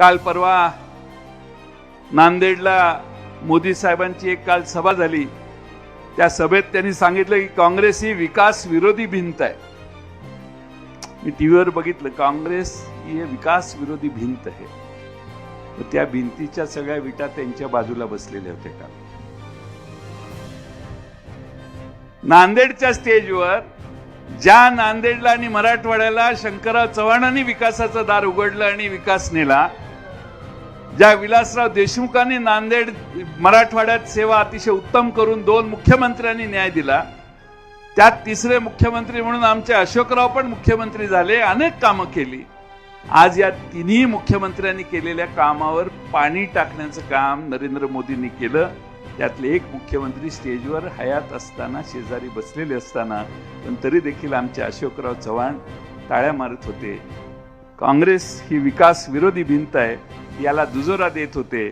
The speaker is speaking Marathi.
काल परवा नांदेडला मोदी साहेबांची एक काल सभा झाली. त्या सभेत त्यांनी सांगितलं की काँग्रेस ही विकास विरोधी भिंत आहे. मी टीव्हीवर बघितलं काँग्रेस ही विकास विरोधी भिंत आहे. त्या भिंतीच्या सगळ्या विटा त्यांच्या बाजूला बसलेल्या होत्या काल. नांदेडच्या स्टेजवर ज्या नांदेडला आणि मराठवाड्याला शंकरराव चव्हाणांनी विकासाचं दार उघडलं आणि विकास नेला ज्या विलासराव देशमुखांनी नांदेड मराठवाड्यात सेवा अतिशय उत्तम करून दोन मुख्यमंत्र्यांनी न्याय दिला त्यात तिसरे मुख्यमंत्री म्हणून आमचे अशोकराव पण मुख्यमंत्री झाले अनेक कामं केली. आज या तिन्ही मुख्यमंत्र्यांनी केलेल्या कामावर पाणी टाकण्याचं काम नरेंद्र मोदींनी केलं. त्यातले एक मुख्यमंत्री स्टेजवर हयात असताना शेजारी बसलेले असताना पण तरी देखील आमचे अशोकराव चव्हाण टाळ्या मारत होते. काँग्रेस ही विकास विरोधी भिंत आहे याला दुजोरा देत होते.